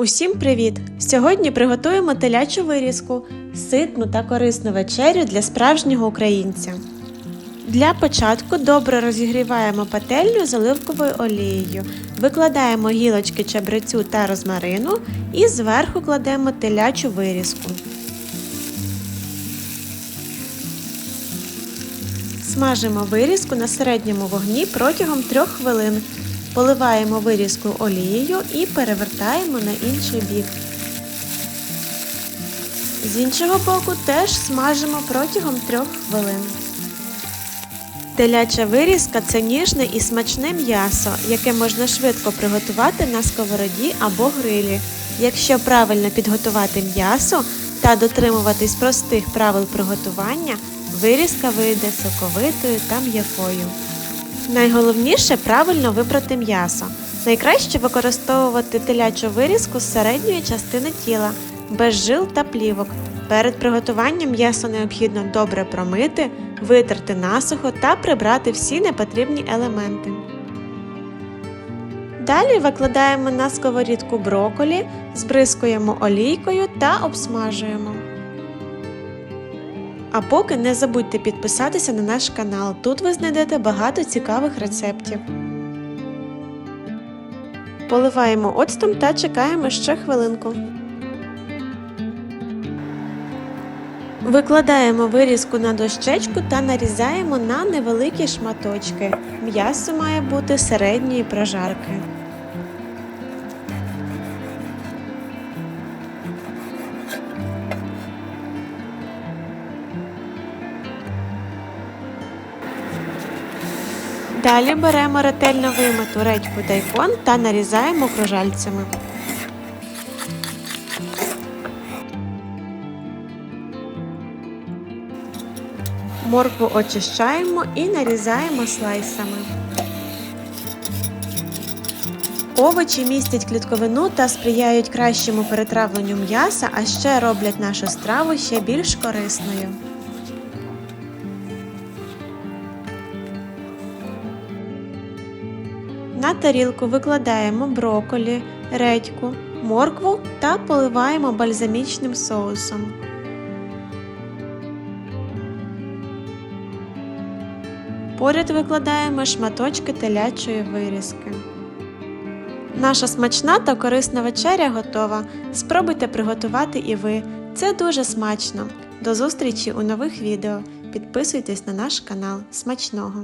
Усім привіт! Сьогодні приготуємо телячу вирізку, ситну та корисну вечерю для справжнього українця. Для початку добре розігріваємо пательню з оливковою олією, викладаємо гілочки чабрецю та розмарину і зверху кладемо телячу вирізку. Смажимо вирізку на середньому вогні протягом 3 хвилин. Поливаємо вирізку олією і перевертаємо на інший бік. З іншого боку теж смажимо протягом 3 хвилин. Теляча вирізка це ніжне і смачне м'ясо, яке можна швидко приготувати на сковороді або грилі. Якщо правильно підготувати м'ясо та дотримуватись простих правил приготування, вирізка вийде соковитою та м'якою. Найголовніше правильно вибрати м'ясо. Найкраще використовувати телячу вирізку з середньої частини тіла, без жил та плівок. Перед приготуванням м'ясо необхідно добре промити, витерти насухо та прибрати всі непотрібні елементи. Далі викладаємо на сковорідку броколі, збризкуємо олійкою та обсмажуємо. А поки не забудьте підписатися на наш канал. Тут ви знайдете багато цікавих рецептів. Поливаємо оцтом та чекаємо ще хвилинку. Викладаємо вирізку на дощечку та нарізаємо на невеликі шматочки. М'ясо має бути середньої прожарки. Далі беремо ретельно вимиту редьку дайкон та нарізаємо кружальцями. Моркву очищаємо і нарізаємо слайсами. Овочі містять клітковину та сприяють кращому перетравленню м'яса, а ще роблять нашу страву ще більш корисною. На тарілку викладаємо броколі, редьку, моркву та поливаємо бальзамічним соусом. Поряд викладаємо шматочки телячої вирізки. Наша смачна та корисна вечеря готова. Спробуйте приготувати і ви. Це дуже смачно. До зустрічі у нових відео. Підписуйтесь на наш канал. Смачного!